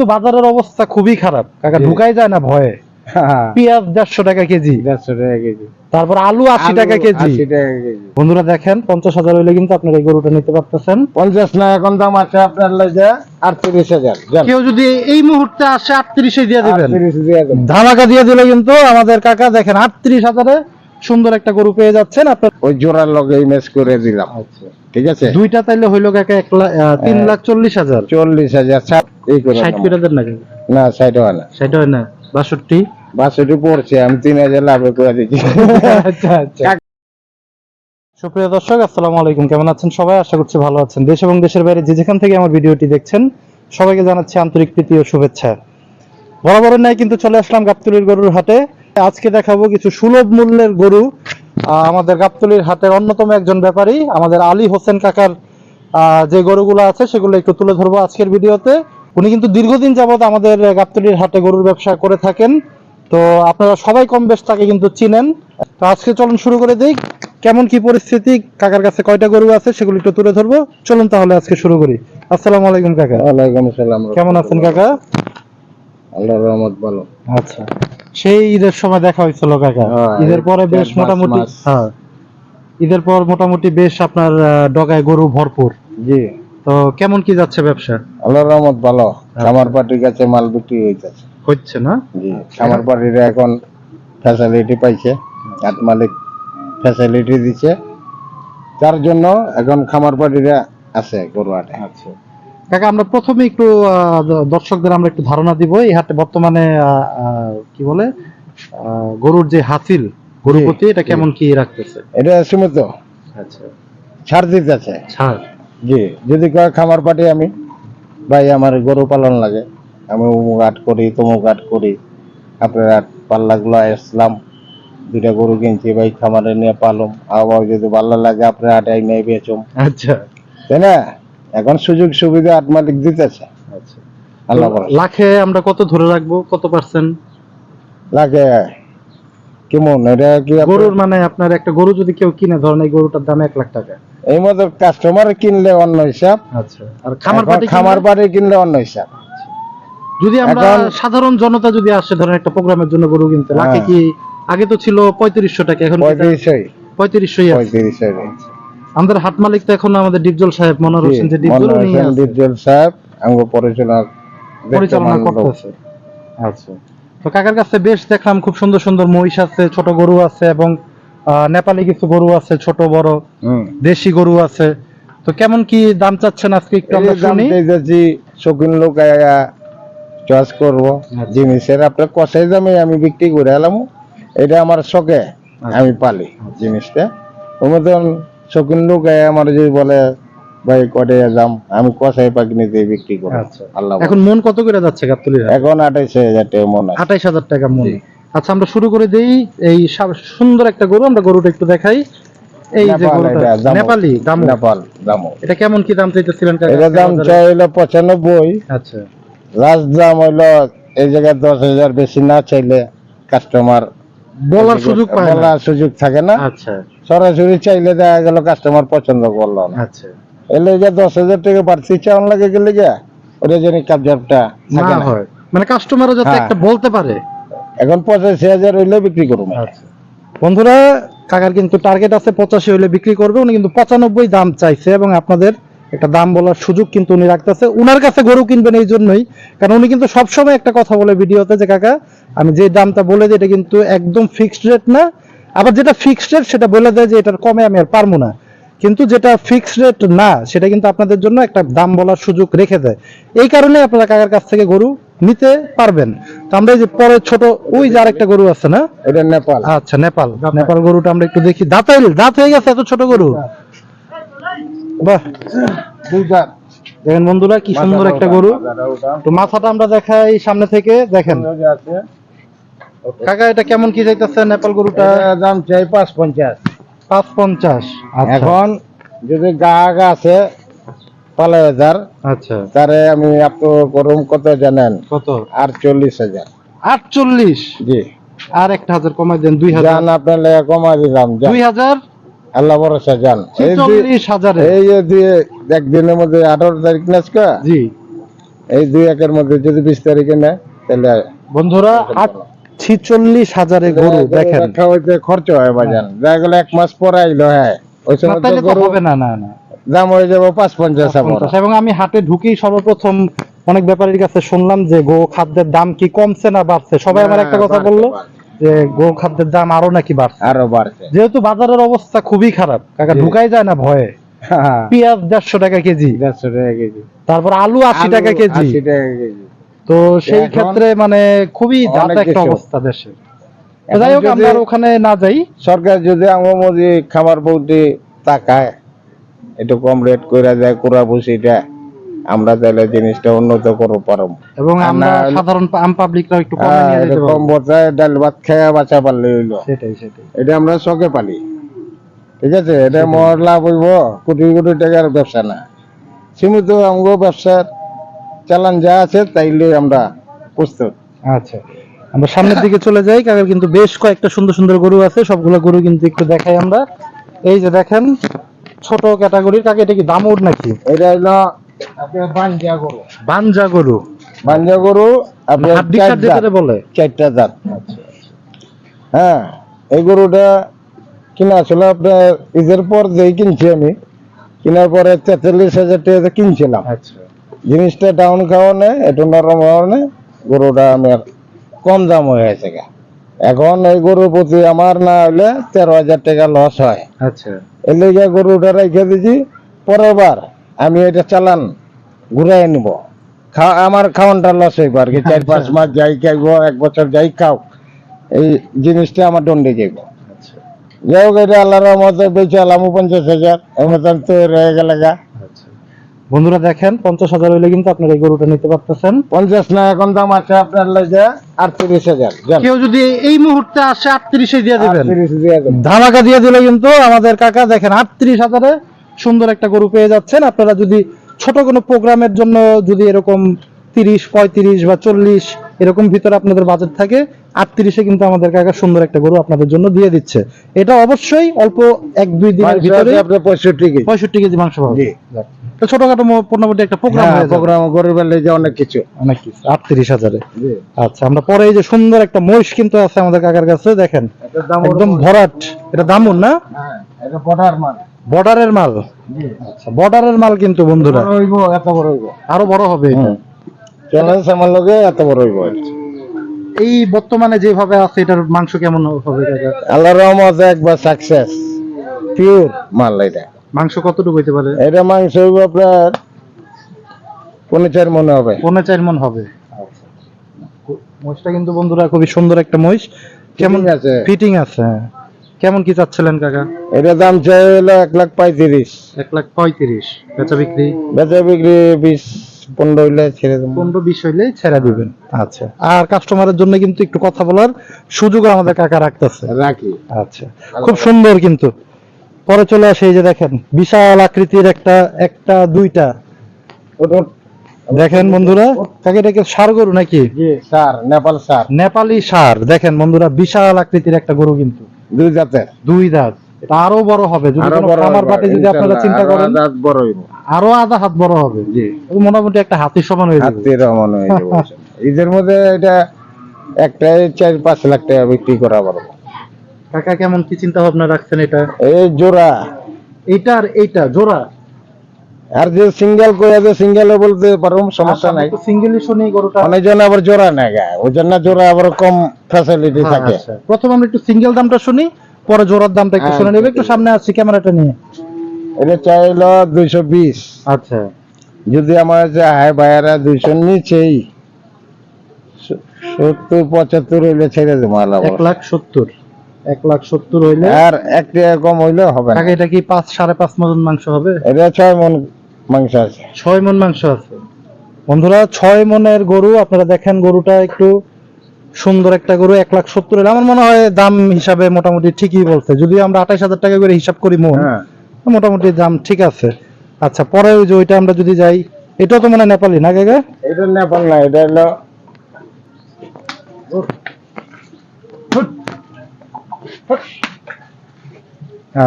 কিন্তু বাজারের অবস্থা খুবই খারাপ। কাকা ঢুকাই যায় না ভয়ে? পেঁয়াজ দেড়শো টাকা কেজি। দেড়শো টাকা কেজি। তারপর আলু আশি টাকা কেজি। বন্ধুরা দেখেন পঞ্চাশ হাজার হইলে কিন্তু আপনার এই গরুটা নিতে পারতেছেন। পঞ্চাশ না এখন দাম আছে আপনার লাগে আটত্রিশ হাজার কেউ যদি এই মুহূর্তে আসে আটত্রিশে দিয়ে দিবেন। ধামাকা দিয়ে দিলে কিন্তু আমাদের কাকা দেখেন আটত্রিশ হাজারে সুন্দর একটা গরু পেয়ে যাচ্ছেন আপনার ওই জোড়ার লগে ইমেজ করে দিলাম। ঠিক আছে? দুইটা তাইলে হইল কাকা এক লাখ তিন হ্যাঁ। লাখ চল্লিশ হাজার। চল্লিশ হাজার ষাট এই করে ষাট করে দেন নাকি? না ষাট হয় না। ষাট হয় না? বাষট্টি? বাষট্টি পড়ছে আমি তিন হাজার লাভে করে দিচ্ছি। আচ্ছা আচ্ছা। সুপ্রিয় দর্শক আসসালামু আলাইকুম। কেমন আছেন সবাই? আশা করছি ভালো আছেন। দেশ এবং দেশের বাইরে যে যেখান থেকে আমার ভিডিওটি দেখছেন সবাইকে জানাচ্ছি আন্তরিক প্রীতি ও শুভেচ্ছা। বরাবরের ন্যায় কিন্তু চলে আসলাম গাবতলির গরুর হাটে। আজকে দেখাবো কিছু সুলভ মূল্যের গরু। আমাদের গাবতলির হাটের অন্যতম একজন ব্যাপারী আমাদের আলী হোসেন কাকার যে গরুগুলো আছে সেগুলো একটু তুলে ধরবো আজকের ভিডিওতে। উনি কিন্তু দীর্ঘদিন যাবত আমাদের গাবতলির হাটে গরুর ব্যবসা করে থাকেন। তো আপনারা সবাই কম বেশ তাকে কিন্তু চিনেন। তো আজকে চলুন শুরু করে দিই। কেমন কি পরিস্থিতি? কাকার কাছে কয়টা গরু আছে সেগুলো একটু তুলে ধরবো। চলুন তাহলে আজকে শুরু করি। আসসালামু আলাইকুম কাকা। ওয়ালাইকুম আসসালাম কেমন আছেন কাকা? আল্লাহর রহমত ভালো। আচ্ছা। সেই ঈদের সময় দেখা হয়েছিল কাকা। হ্যাঁ, ঈদের পরে বেশ মোটামুটি হ্যাঁ। ঈদের পর মোটামুটি বেশ আপনার ডগায় গরু ভরপুর। জি। তো কেমন কি যাচ্ছে ব্যবসা? আল্লাহর রহমত ভালো। খামার পার্টির কাছে মাল বিক্রি হইতেছে। হচ্ছে না? জি খামার পার্টিরা এখন ফ্যাসিলিটি পাইছে। হাট মালিক ফ্যাসিলিটি দিচ্ছে তার জন্য এখন খামার পার্টিরা আছে গরু হাটে। আচ্ছা। কাকা আমরা প্রথমে একটু দর্শকদের আমরা একটু ধারণা দিব। এই হাটে বর্তমানে কি বলে গরুর যে হাসিল গরু জি, প্রতি এটা কেমন কি রাখতেছে? এটা সীমিত। আচ্ছা। ছাড় দিতেছে ছাড় জি যদি খামার পাটি আমি ভাই আমার গরু পালন লাগে। আমি অমুক আট করি তমুক আট করি। আপনার আট পাল্লাগুলো আসলাম দুইটা গরু কিনছি ভাই খামারে নিয়ে পালম। আবার যদি পাল্লা লাগে আপনার আটাই নিয়ে বেচুম। আচ্ছা। তাই না? এখন সুযোগ সুবিধা আট মালিক দিতেছে। আচ্ছা। আল্লাহ লাখে আমরা কত ধরে রাখব? কত পার্সেন্ট লাগে কেমন? এটা কি গরুর মানে আপনার একটা গরু যদি কেউ কিনে ধরেন এই গরুটার দাম এক লাখ টাকা। এই মতো কাস্টমার কিনলে অন্য হিসাব। আচ্ছা। আর খামার পাটি খামার কিনলে- বাড়ি কিনলে অন্য হিসাব। যদি আমরা সাধারণ জনতা যদি আসে ধরেন একটা প্রোগ্রামের জন্য গরু কিনতে লাখে হ্যাঁ। কি আগে তো ছিল পঁয়ত্রিশশো টাকা এখন পঁয়ত্রিশশোই। আছে? পঁয়ত্রিশই আমাদের হাট মালিক তো এখন আমাদের ডিপজল সাহেব মনোর হোসেন যে ডিপজল উনি আছে, ডিপজল সাহেব আমাকে পরিচালনা পরিচালনা করতেছে আচ্ছা। তো কাকার কাছে বেশ দেখলাম খুব সুন্দর সুন্দর মহিষ আছে ছোট গরু আছে এবং নেপালি কিছু গরু আছে ছোট বড় দেশি গরু আছে। তো কেমন কি দাম চাচ্ছেন আজকে একটু আমরা শুনি? যাচ্ছি শৌখিন লোক আয়া চয়েস করব। আচ্ছা। জিনিসের আপনার কষাই দামে আমি বিক্রি করে এলাম। এটা আমার শখে আচ্ছা। আমি পালি জিনিসটা। ওর মতন শৌখিন লোক আমার যদি বলে ভাই কটে দাম আমি কষাই পাকিনি দিয়ে বিক্রি করি আচ্ছা। আল্লাহ এখন মন কত করে যাচ্ছে গাবতলির? এখন আঠাইশ হাজার টাকা মনে আঠাইশ হাজার টাকা মন। আচ্ছা আমরা শুরু করে দেই এই সুন্দর একটা গরু আমরা গরুটা একটু দেখাই। এই যে গরুটা নেপালি দাম নেপাল দামও এটা কেমন কি দাম চাইতেছিলেন এটা দাম চাই হইল পঁচানব্বই। আচ্ছা। লাস্ট দাম হইল এই জায়গায় দশ হাজার বেশি না চাইলে কাস্টমার বলার সুযোগ পায় বলার সুযোগ থাকে না। আচ্ছা। সরাসরি চাইলে দেখা গেল কাস্টমার পছন্দ করল না। আচ্ছা। এলে যে দশ হাজার টাকা বাড়তি চাউন লাগে গেলে ওটা যেন কাবজাবটা না না। হয়। মানে কাস্টমারও যাতে হ্যাঁ। একটা বলতে পারে। এখন পঁচাশি হাজার হইলে বিক্রি করব আচ্ছা। বন্ধুরা কাকার কিন্তু টার্গেট আছে পঁচাশি হইলে বিক্রি করবে। উনি কিন্তু পঁচানব্বই দাম চাইছে এবং আপনাদের একটা দাম বলার সুযোগ কিন্তু উনি রাখতেছে। উনার কাছে গরু কিনবেন এই জন্যই কারণ উনি কিন্তু সবসময় একটা কথা বলে ভিডিওতে যে কাকা আমি যে দামটা বলে দিই এটা কিন্তু একদম ফিক্সড রেট না। আবার যেটা ফিক্সড রেট সেটা বলে দেয় যে এটার কমে আমি আর পারব না। কিন্তু যেটা ফিক্সড রেট না সেটা কিন্তু আপনাদের জন্য একটা দাম বলার সুযোগ রেখে দেয়। এই কারণে আপনারা কাকার কাছ থেকে গরু নিতে পারবেন। তো আমরা এই যে পরে ছোট ওই যে আরেকটা গরু আছে না? এটা নেপাল। আচ্ছা নেপাল। নেপাল গরুটা আমরা একটু দেখি। দাঁতাইল দাঁত হয়ে গেছে এত ছোট গরু। বাহ। দুইটা দেখেন বন্ধুরা কি সুন্দর একটা গরু। তো মাথাটা আমরা দেখাই সামনে থেকে দেখেন। কাকা এটা কেমন কি যাইতেছে নেপাল গরুটা? দাম চাই পাঁচ পঞ্চাশ পাঁচ পঞ্চাশ আচ্ছা। এখন যদি গা আগা আছে পালে হাজার। আচ্ছা। তারে আমি আপনার গরম কত জানেন? কত? আটচল্লিশ হাজার। আটচল্লিশ? জি। আর একটা হাজার কমাই দেন দুই হাজার। আপনার লেগে কমা দিলাম দুই হাজার? আল্লাহ ভরসা যান এই দিয়ে একদিনের মধ্যে আঠারো তারিখ? জি। এই দুই একের মধ্যে যদি বিশ তারিখে নেয় তাহলে বন্ধুরা ছিচল্লিশ হাজারে গরু দেখেন। হইতে খরচ হয় দেখা গেল এক মাস পরে আইলো হ্যাঁ। ওই না, সময় তো তাইলে তো গরু হবে না না না। দাম হয়ে যাবে পাঁচ পঞ্চাশ এবং আমি হাটে ঢুকেই সর্বপ্রথম অনেক ব্যাপারীর কাছে শুনলাম যে গো খাদ্যের দাম কি কমছে না বাড়ছে? সবাই আমার একটা কথা বলল। যে গো খাদ্যের দাম আরও নাকি বাড়ছে। আরও বাড়ছে। যেহেতু বাজারের অবস্থা খুবই খারাপ কাকা ঢুকাই যায় না ভয়ে? হ্যাঁ, পেঁয়াজ দেড়শো টাকা কেজি। দেড়শো টাকা কেজি। তারপর আলু আশি টাকা কেজি। 80 টাকা কেজি। তো সেই ক্ষেত্রে মানে খুবই অনেক একটা অবস্থা দেশে যাই হোক আমরা ওখানে না যাই। সরকার যদি আমার খামার বলতে তাকায় একটু কম রেট করে দেয় কোরা বসিটা আমরা তাহলে জিনিসটা উন্নত করব পারব। এবং আমরা সাধারণ আম পাবলিকরা একটু কমে হ্যাঁ, নিয়ে যেতে কম বছর ডাল ভাত খেয়ে বাঁচা পারলে হইল। সেটাই সেটাই। এটা আমরা শখে পালি। ঠিক আছে? এটা মোর লাভ হইব কোটি কোটি টাকার ব্যবসা না। সীমিত আমগো ব্যবসার চালান যা আছে তাইলে আমরা প্রস্তুত। আচ্ছা। আমরা সামনের দিকে চলে যাই কাকার কিন্তু বেশ কয়েকটা সুন্দর সুন্দর গরু আছে সবগুলো গরু কিন্তু একটু দেখাই আমরা। এই যে দেখেন ছোট ক্যাটাগরির কাকে এটা কি দামুর নাকি? এটা হইল বাঞ্জা গরু। বানজা গরু। আপনার। বলে? চারটা দাঁত হ্যাঁ এই গরুটা কিনা ছিল আপনার ঈদের পর যেই কিনছি আমি কেনার পরে তেতাল্লিশ হাজার টাকা কিনছিলাম। আচ্ছা। জিনিসটা ডাউন খাওয়ানে একটু নরম খাওয়ানে গরুটা আমার কম দাম হয়ে গেছে এখন এই গরুর প্রতি আমার না হলে তেরো হাজার টাকা লস হয়। আচ্ছা। এর লেগে গরুটা রেখে দিছি পরের বার আমি এটা চালান ঘুরাই নিব আমার খাওয়ানটা লস হইব আর কি। চার পাঁচ মাস যাই খাইব এক বছর যাই খাও এই জিনিসটা আমার দণ্ডে যাইব। আচ্ছা। যাই হোক এটা আল্লাহর রহমতে বেঁচে আলামু পঞ্চাশ হাজার। এর মতন তো রয়ে গেলে গা। আচ্ছা। বন্ধুরা দেখেন পঞ্চাশ হাজার হইলে কিন্তু আপনার এই গরুটা নিতে পারতেছেন। পঞ্চাশ না এখন দাম আছে আপনার লাগে আটত্রিশ হাজার। কেউ যদি এই মুহূর্তে আসে আটত্রিশে দিয়ে দিবেন। ধামাকা দিয়ে দিলে কিন্তু আমাদের কাকা দেখেন আটত্রিশ হাজারে সুন্দর একটা গরু পেয়ে যাচ্ছেন। আপনারা যদি ছোট কোনো প্রোগ্রামের জন্য যদি এরকম তিরিশ পঁয়ত্রিশ বা চল্লিশ এরকম ভিতরে আপনাদের বাজেট থাকে আটত্রিশে কিন্তু আমাদের কাকা সুন্দর একটা গরু আপনাদের জন্য দিয়ে দিচ্ছে। এটা অবশ্যই অল্প এক দুই দিনের ভিতরে পঁয়ষট্টি কেজি। পঁয়ষট্টি কেজি মাংস পাবে ছোটখাটো মোটামুটি একটা প্রোগ্রাম হ্যাঁ, প্রোগ্রাম গরিবের লেগে অনেক কিছু। অনেক কিছু আটত্রিশ হাজারে। আচ্ছা আমরা পরে এই যে সুন্দর একটা মহিষ কিন্তু আছে আমাদের কাকার কাছে দেখেন একদম ভরাট। এটা দামুন না? হ্যাঁ এটা বর্ডারের মাল? বর্ডারের মাল কিন্তু বন্ধুরা। এত বড় হইব। আরও বড় হবে চ্যালেঞ্জ আমার লগে এত বড় হইব এই বর্তমানে যেভাবে আছে এটার মাংস কেমন হবে? কাকা আল্লাহর রহমতে একবার সাকসেস পিওর মাল এটা। মাংস কতটুকু হইতে পারে? এটা মাংস হইব আপনার পনেরো চার মনে হবে। পৌনে চার মন হবে। আচ্ছা। মহিষটা কিন্তু বন্ধুরা খুবই সুন্দর একটা মহিষ। কেমন আছে। ফিটিং আছে হ্যাঁ। কেমন কি চাচ্ছিলেন কাকা? এটা দাম চাই হলো এক লাখ পঁয়ত্রিশ। এক লাখ পঁয়ত্রিশ। বেচা বিক্রি? বেচা বিক্রি বিশ পনেরো হইলে ছেড়ে দেবো। পনেরো বিশ হইলে ছেড়ে দিবেন। আচ্ছা। আর কাস্টমারের জন্য কিন্তু একটু কথা বলার সুযোগ আমাদের কাকা রাখতেছে। রাখি। আচ্ছা। খুব সুন্দর কিন্তু। পরে চলে আসে এই যে দেখেন বিশাল আকৃতির একটা একটা দুইটা। দেখেন বন্ধুরা কাকে এটাকে সার গরু নাকি? সার নেপাল সার। নেপালি সার। দেখেন বন্ধুরা বিশাল আকৃতির একটা গরু কিন্তু। দুই জাতের? দুই দাঁত এটা আরও বড় হবে। যদি খামার যদি আপনারা চিন্তা করেন দাঁত বড় হইব। আরও আধা হাত বড় হবে। জি। মোটামুটি একটা হাতির সমান হয়ে যাবে। হাতের মনে হয়ে যাবে ঈদের মধ্যে এটা একটাই চার পাঁচ লাখ টাকা বিক্রি করা পারব। কাকা কেমন কি চিন্তা ভাবনা রাখছেন এটা? এই জোড়া। এটা আর এইটা জোড়া? আর যে সিঙ্গেল করে যে সিঙ্গেলে বলতে পারব সমস্যা নাই। সিঙ্গেলি শুনি গরুটা অনেকজন আবার জোড়া নেয় ওই জন্য জোড়া আবার কম ফ্যাসিলিটি থাকে। আচ্ছা। প্রথম আমরা একটু সিঙ্গেল দামটা শুনি পরে জোড়ার দামটা একটু হ্যাঁ, শুনে নেবে। একটু সামনে আসছি ক্যামেরাটা নিয়ে। এটা চাইলো দুইশো বিশ। আচ্ছা। যদি আমার যে হাই বায়ারা দুইশো নিচেই সত্তর পঁচাত্তর হইলে ছেড়ে দেবো আল্লাহ এক লাখ সত্তর। এক লাখ সত্তর হইলে আর এক টাকা কম হইলে হবে না। এটা কি পাঁচ সাড়ে পাঁচ মন মাংস হবে? এটা ছয় মন মাংস আছে। ছয় মন মাংস আছে। বন্ধুরা ছয় মনের গরু আপনারা দেখেন গরুটা একটু সুন্দর একটা গরু এক লাখ সত্তর আমার মনে হয় দাম হিসাবে মোটামুটি ঠিকই বলছে। যদি আমরা আঠাশ হাজার টাকা করে হিসাব করি মন হ্যাঁ। মোটামুটি দাম ঠিক আছে। আচ্ছা পরে ওই যে ওইটা আমরা যদি যাই এটা তো মানে নেপালি না কাকা? এটা নেপাল না এটা হলো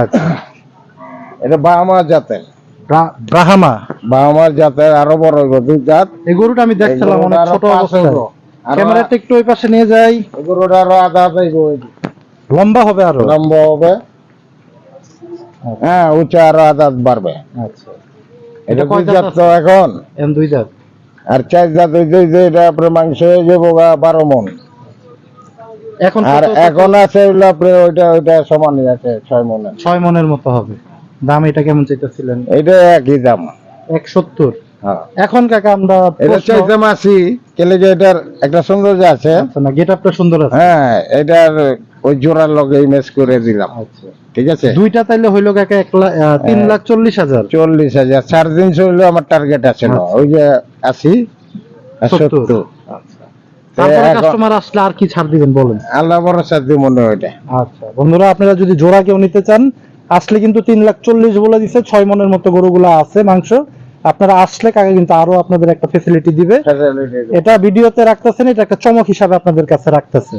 আচ্ছা। এটা বাহামা জাতের। ব্রাহ্মা। জাতের আরও বড় দুই জাত। এই গরুটা আমি দেখছিলাম অনেক ছোট অবস্থায়। ক্যামেরাটা একটু ওই পাশে নিয়ে যাই। এই গরুটা আরও আধা লম্বা হবে আরও? লম্বা হবে। হ্যাঁ উঁচা আরও আধা বাড়বে। আচ্ছা। এটা দুই জাত তো এখন। দুই দাঁত আর চার জাত হইতে হইতে এটা আপনার মাংস হয়ে যাব বারো মন। এখন আর এখন আছে ওইটা ওইটা সমানই আছে ছয় মনে ছয় মনের মতো হবে। দাম এটা কেমন চাইতেছিলেন? এটা একই দাম। এক সত্তর হ্যাঁ। এখন কাকা আমরা এটা চাইতাম কেলে যে এটার একটা সৌন্দর্য আছে। আচ্ছা না গেট আপটা সুন্দর আছে। হ্যাঁ এটার ওই জোড়ার লগে ইমেজ করে দিলাম। আচ্ছা। ঠিক আছে? দুইটা তাইলে হইল কাকা এক লাখ তিন হ্যাঁ। লাখ চল্লিশ হাজার? চল্লিশ হাজার। সাড়ে তিনশো হইল আমার টার্গেট আছে না। আচ্ছা। ওই যে আশি সত্তর। কাস্টমার আসলে আর কি ছাড় দিবেন বলেন? আল্লাহ ভরসা দিয়ে মনে হয় আচ্ছা। বন্ধুরা আপনারা যদি জোড়া কেউ নিতে চান আসলে কিন্তু তিন লাখ চল্লিশ বলে দিছে ছয় মনের মতো গরুগুলো আছে মাংস। আপনারা আসলে কাকা কিন্তু আরও আপনাদের একটা ফেসিলিটি দিবে। এটা ভিডিওতে রাখতেছেন এটা একটা চমক হিসাবে আপনাদের কাছে রাখতেছে।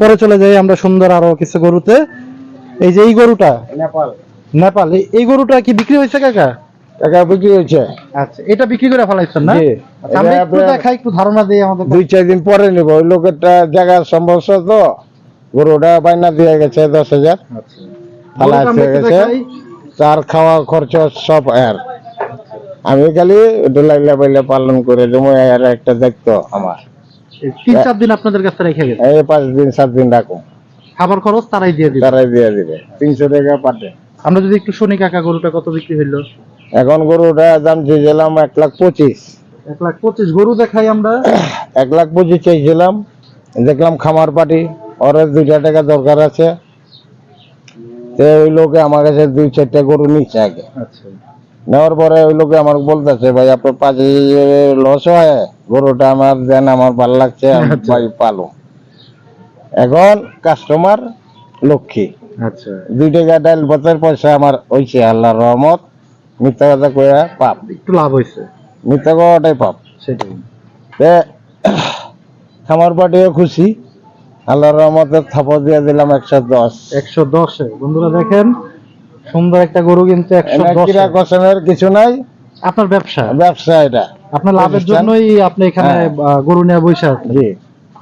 পরে চলে যাই আমরা সুন্দর আরও কিছু গরুতে। এই যে এই গরুটা নেপাল। নেপাল এই- গরুটা কি বিক্রি হয়েছে কাকা? টাকা বিক্রি হয়েছে। আচ্ছা এটা বিক্রি করে ফেলাইছেন না। আচ্ছা, আমরা একটু দেখাই একটু ধারণা দিই আমাদের দুই চার দিন পরে নিব। ওই লোকেরটা জায়গা সমস্যা তো? গরুটা বাইনা দিয়ে গেছে দশ হাজার। আচ্ছা। ফালা গেছে। তার খাওয়া খরচ সব এর। আমি খালি ডোলাইলা বাইলা পালন করে দেবো এর একটা দায়িত্ব আমার। তিন চার দিন আপনাদের কাছে রেখে গেছে? এই পাঁচ দিন সাত দিন খাবার খরচ তারাই দিয়ে দিবে। তারাই দিয়ে দিবে। তিনশো টাকা আমরা যদি একটু শুনি কাকা গরুটা কত বিক্রি হইল? এখন গরুটা দাম চেয়েছিলাম এক লাখ পঁচিশ। এক লাখ পঁচিশ। গরু দেখাই আমরা। এক লাখ পঁচিশ চেয়েছিলাম। দেখলাম খামার পাটি। ওর দুইটা টাকা দরকার আছে। তো ওই লোকে আমার কাছে দুই চারটা গরু নিচ্ছে আগে। আচ্ছা। নেওয়ার পরে ওই লোকে আমার বলতেছে ভাই আপনার পাঁচে লস হয় গরুটা আমার দেন আমার ভালো লাগছে আচ্ছা। ভাই পালো। এখন কাস্টমার লক্ষ্মী। আচ্ছা। দুই টাকা ডাইল ভাতের পয়সা আমার হইছে আল্লাহর রহমত। মিথ্যা কথা কইয়া পাপ। একটু লাভ হয়েছে মিথ্যা কথাটাই পাপ। সেটাই। খামার পাটিও খুশি। আল্লাহর রহমতে থাপড় দিয়ে দিলাম একশো দশ। একশো দশে। বন্ধুরা দেখেন সুন্দর একটা গরু কিন্তু একশো দশ। কিরা কিছু নাই। আপনার ব্যবসা? ব্যবসা এটা। আপনার লাভের জন্যই আপনি এখানে হ্যাঁ। গরু নিয়ে বসে আছেন। জি।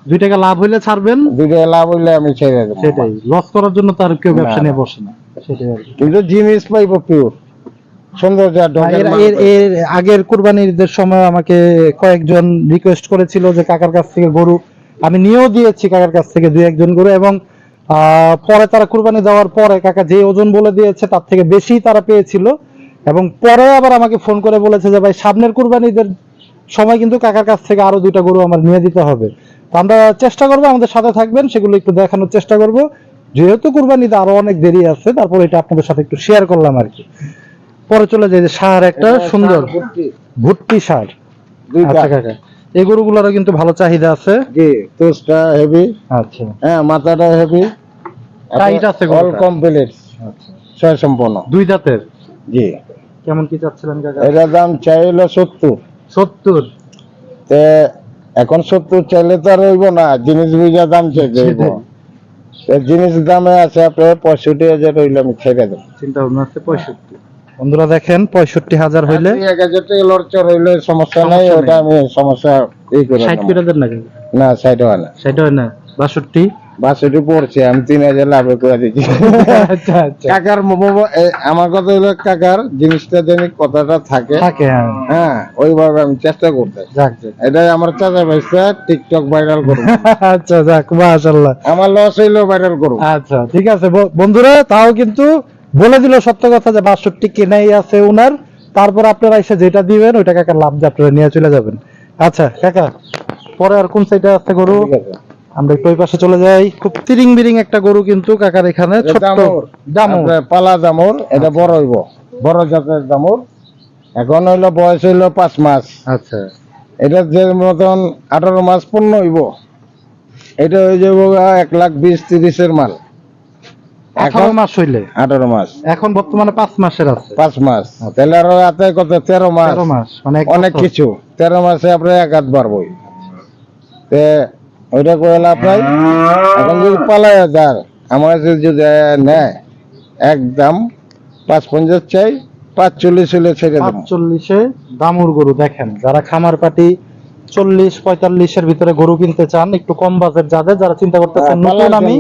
দুই টাকা লাভ হইলে ছাড়বেন। দুইটা লাভ হইলে আমি ছেড়ে দেবো। সেটাই। লস করার জন্য তার কেউ ব্যবসা নিয়ে বসে না। সেটাই। কিন্তু জিনিস পাইব পিওর আগের কুরবানির সময় আমাকে কয়েকজন রিকোয়েস্ট করেছিল যে কাকার কাছ থেকে গরু আমি নিয়েও দিয়েছি কাকার কাছ থেকে দুই একজন গরু এবং পরে তারা কুরবানি দেওয়ার পরে কাকা যে ওজন বলে দিয়েছে তার থেকে বেশি তারা পেয়েছিল। এবং পরে আবার আমাকে ফোন করে বলেছে যে ভাই সামনের কুরবানিদের সময় কিন্তু কাকার কাছ থেকে আরও দুইটা গরু আমার নিয়ে দিতে হবে। তো আমরা চেষ্টা করব আমাদের সাথে থাকবেন সেগুলো একটু দেখানোর চেষ্টা করব। যেহেতু কুরবানিতে আরও অনেক দেরি আছে তারপর এটা আপনাদের সাথে একটু শেয়ার করলাম আর কি। পরে চলে যায় যে সার একটা সুন্দর ভুট্টি। সার। আচ্ছা কাকা। এই গরুগুলোরও কিন্তু ভালো চাহিদা আছে। জি তোষটা হেভি আচ্ছা। হ্যাঁ মাথাটা হেভি Tight আছে অল কমপ্লিট আচ্ছা। ছয় সম্পন্ন দুই দাঁতের জি। কেমন কি চাচ্ছিলেন কাকা? এটার দাম চাইলো সত্তর। সত্তর? তে এখন সত্তর চাইলে তো আর হইব না জিনিস বুঝা দাম চাইতে হইব। জিনিস দামে আছে আপনার পঁয়ষট্টি হাজার হইলে আমি ছেড়ে দেবো। চিন্তা ভাবনা আছে পঁয়ষট্টি। বন্ধুরা দেখেন পঁয়ষট্টি হাজার হইলে এক হাজার টাকা হইলে সমস্যা নাই ওটা আমি সমস্যা ই করে ষাট। করে দেন না সাইড হয় না। সেটা হয় না? বাষট্টি? বাষট্টি পড়ছে আমি তিন হাজার লাভে করে দিচ্ছি আচ্ছা আচ্ছা। কাকার আমার কথা হলো কাকার জিনিসটা যেন কথাটা থাকে। থাকে হ্যাঁ। হ্যাঁ ওইভাবে আমি চেষ্টা করতে। এটাই আমার চাচা ভাইসা টিকটক ভাইরাল করব আচ্ছা যাক মাশাল্লাহ আমার লস হইলেও ভাইরাল করব আচ্ছা ঠিক আছে বন্ধুরা তাও কিন্তু বলে দিল সত্য কথা যে বাষট্টি কেনাই আছে উনার তারপর আপনারা এসে যেটা দিবেন ওইটা কাকার লাভ দিয়ে আপনারা নিয়ে চলে যাবেন। আচ্ছা কাকা পরে আর কোন সাইডে আছে গরু? আমরা একটু ওই পাশে চলে যাই। খুব তিরিং বিরিং একটা গরু কিন্তু কাকার এখানে দামুর। আপনার পালা দামুর এটা বড় হইব। বড় জাতের দামুর এখন হইল বয়স হইল পাঁচ মাস। আচ্ছা। এটা যে মতন আঠারো মাস পূর্ণ হইব। এটা হয়ে যাব এক লাখ বিশ তিরিশের মাল। আঠারো মাস হইলে। আঠারো মাস। এখন বর্তমানে পাঁচ মাসের আছে। পাঁচ মাস। তাহলে আরও হাতে কত? তেরো মাস। তেরো মাস মানে অনেক কিছু। তেরো মাসে আপনার এক হাত বাড়বই। ওইটা কইলে আপনার এখন যদি পালাই হাজার আমার যদি নেয় একদম পাঁচ পঞ্চাশ চাই পাঁচচল্লিশ হলে ছেড়ে দেবো। পাঁচচল্লিশে দামুর গরু দেখেন যারা খামার পাটি চল্লিশ পঁয়তাল্লিশের ভিতরে গরু কিনতে চান একটু কম বাজেট যাদের যারা চিন্তা করতেছেন হ্যাঁ, নতুন আমি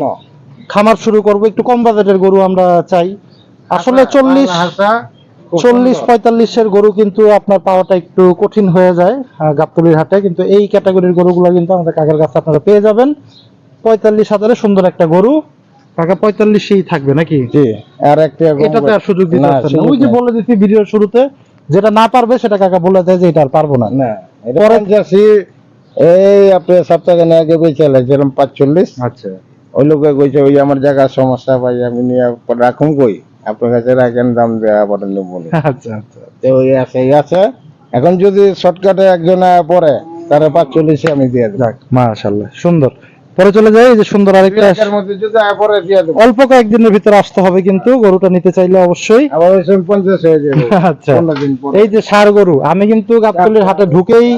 খামার শুরু করব একটু কম বাজেটের গরু আমরা চাই। আসলে চল্লিশ চল্লিশ পঁয়তাল্লিশের গরু কিন্তু আপনার পাওয়াটা একটু কঠিন হয়ে যায় গাবতলির হাটে। কিন্তু এই ক্যাটাগরির গরুগুলো কিন্তু আমাদের কাকার কাছে আপনারা পেয়ে যাবেন। পঁয়তাল্লিশ হাজারে সুন্দর একটা গরু। কাকা পঁয়তাল্লিশেই থাকবে নাকি? জি আর একটা এটাতে আর সুযোগ দিতে পারছেন ওই যে বলে দিচ্ছি ভিডিওর শুরুতে যেটা না পারবে সেটা কাকা বলে দেয় যে এটা আর পারব না। না পরে- এই আপনি সপ্তাহে আগে বেঁচে যেরকম পাঁচচল্লিশ। আচ্ছা। ওই লোকে কইছে ওই আমার জায়গার সমস্যা ভাই আমি নিয়ে রাখুন কই? আপনার কাছে রাখেন দাম দেওয়া পরে নেব নি। আচ্ছা আচ্ছা তো ওই আছে এই আছে। এখন যদি শর্টকাটে একজন আয়া পরে তারা পাঁচচল্লিশে আমি দিয়ে দেবো। যাক মাশাআল্লাহ সুন্দর। পরে চলে যাই যে সুন্দর আরেকটা অল্প কয়েকদিনের ভিতরে আসতে হবে কিন্তু গরুটা নিতে চাইলে অবশ্যই। আবার পঞ্চাশ হয়ে যাবে। আচ্ছা এই যে সার গরু আমি কিন্তু গাবতলির হাটে ঢুকেই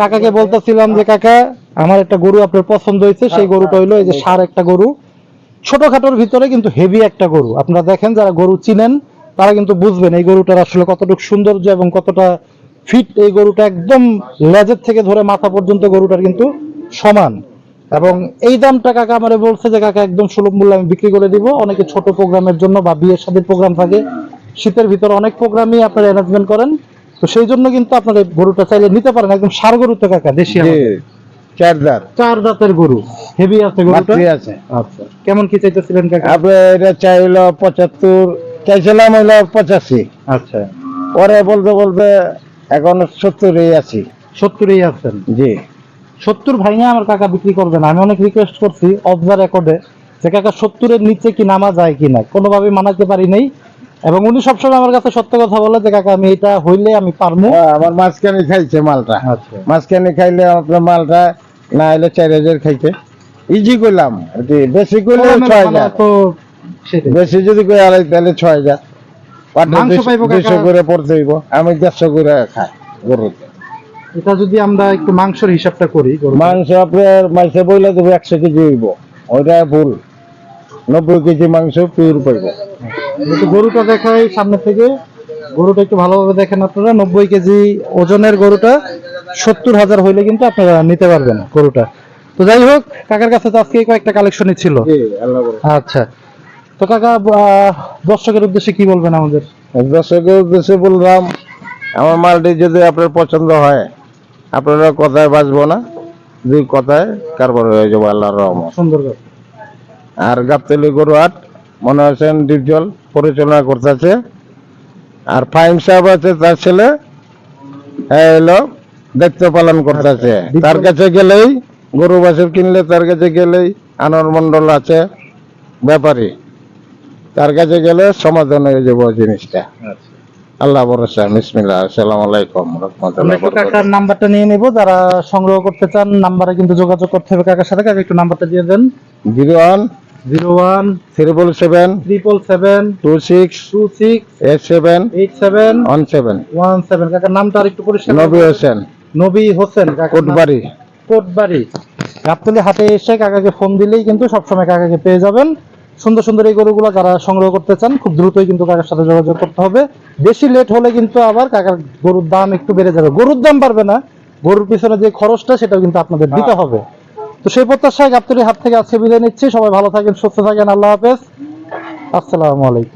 কাকাকে বলতেছিলাম যে কাকা আমার একটা গরু আপনার পছন্দ হয়েছে সেই গরুটা হইল এই যে সার একটা গরু। ছোটখাটোর ভিতরে কিন্তু হেভি একটা গরু। আপনারা দেখেন যারা গরু চিনেন তারা কিন্তু বুঝবেন এই গরুটার আসলে কতটুকু সৌন্দর্য এবং কতটা ফিট এই গরুটা একদম লেজের থেকে ধরে মাথা পর্যন্ত গরুটার কিন্তু সমান। এবং এই দামটা কাকা আমারে বলছে যে কাকা একদম সুলভ মূল্যে আমি বিক্রি করে দিব। অনেকে ছোট প্রোগ্রামের জন্য বা বিয়ের শাদীর প্রোগ্রাম থাকে। শীতের ভিতরে অনেক প্রোগ্রামই আপনারা অ্যারেঞ্জমেন্ট করেন। তো সেই জন্য কিন্তু আপনার এই গরুটা চাইলে নিতে পারেন। একদম সার গরু তো কাকা দেশি চার দাঁত। চার দাঁতের গরু হেভি আছে গরুটা? আছে। আচ্ছা কেমন কি চাইতেছিলেন কাকা? আপনি এটা চাইল পঁচাত্তর চাইছিলাম হইল পঁচাশি। আচ্ছা। পরে বলতে বলতে এখন সত্তরই আছি। সত্তরই আছেন? জি। সত্তর ভাইয়া আমার কাকা বিক্রি করবে না। আমি অনেক রিকোয়েস্ট করছি অফ দ্য রেকর্ডে যে কাকা সত্তরের নিচে কি নামা যায় কিনা? কোনোভাবে মানাতে পারি নাই। এবং উনি সবসময় আমার কাছে সত্য কথা বলে যে কাকা আমি এটা হইলে আমি পারব হ্যাঁ, আমার মাঝখানে খাইছে মালটা। আচ্ছা। মাঝখানে খাইলে আপনার মালটা না হলে চার হাজার খাইছে। ইজি করলাম কি বেশি করলে ছয় হাজার। বেশি যদি করে আড়াই তাহলে ছয় হাজার? দুইশো করে পড়তে হইব। আমি দেড়শো করে খাই গরুতে। এটা যদি আমরা একটু মাংসের হিসাবটা করি মাংস আপনার মাংসে বইলে দেবো একশো কেজি হইব। ওইটা ভুল। নব্বই কেজি মাংস পিওর পাইব। গরুটা দেখাই সামনে থেকে গরুটা একটু ভালোভাবে দেখেন আপনারা নব্বই কেজি ওজনের গরুটা সত্তর হাজার হইলে কিন্তু আপনারা নিতে পারবেন গরুটা। তো যাই হোক কাকার কাছে তো আজকে কয়েকটা কালেকশনই ছিল। আল্লাহ আচ্ছা। তো কাকা দর্শকের উদ্দেশ্যে কি বলবেন আমাদের? দর্শকের উদ্দেশ্যে বললাম আমার মালটি যদি আপনার পছন্দ হয় আপনারা কথায় বাঁচবো না দুই কথায় কারবার হয়ে যাব আল্লাহর রহমত। সুন্দর কথা। আর গাবতলি গরু হাট মনে হচ্ছেন ডিপজল পরিচালনা করতেছে। আর ফাইম সাহেব আছে তার ছেলে এই হলো দায়িত্ব পালন করতেছে। তার কাছে গেলেই গরু বাছুর কিনলে তার কাছে গেলেই আনন্দ মন্ডল আছে ব্যাপারী। তার কাছে গেলে সমাধান হয়ে যাব জিনিসটা। আল্লাহ ভরসা বিসমিল্লাহ আসসালামু আলাইকুম রহমতুল্লাহ কাকার নাম্বারটা নিয়ে নেব যারা সংগ্রহ করতে চান নাম্বারে কিন্তু যোগাযোগ করতে হবে কাকার সাথে। কাকা একটু নাম্বারটা দিয়ে দেন। Zero one zero one triple seven triple seven two six two six eight seven eight seven one seven one seven কাকার নামটা আর একটু পরিষ্কার নবী হোসেন। নবী হোসেন কোটবাড়ি। কোটবাড়ি। গাবতলি হাটে এসে কাকাকে ফোন দিলেই কিন্তু সবসময় কাকাকে পেয়ে যাবেন। সুন্দর সুন্দর এই গরুগুলো যারা সংগ্রহ করতে চান খুব দ্রুতই কিন্তু কাকার সাথে যোগাযোগ করতে হবে। বেশি লেট হলে কিন্তু আবার কাকার গরুর দাম একটু বেড়ে যাবে। গরুর দাম বাড়বে না গরুর পিছনে যে খরচটা সেটাও কিন্তু আপনাদের দিতে হবে। তো সেই প্রত্যাশায় গাবতলি হাত থেকে আজকে বিদায় নিচ্ছি। সবাই ভালো থাকেন, সুস্থ থাকেন। আল্লাহ হাফেজ। আসসালামু আলাইকুম।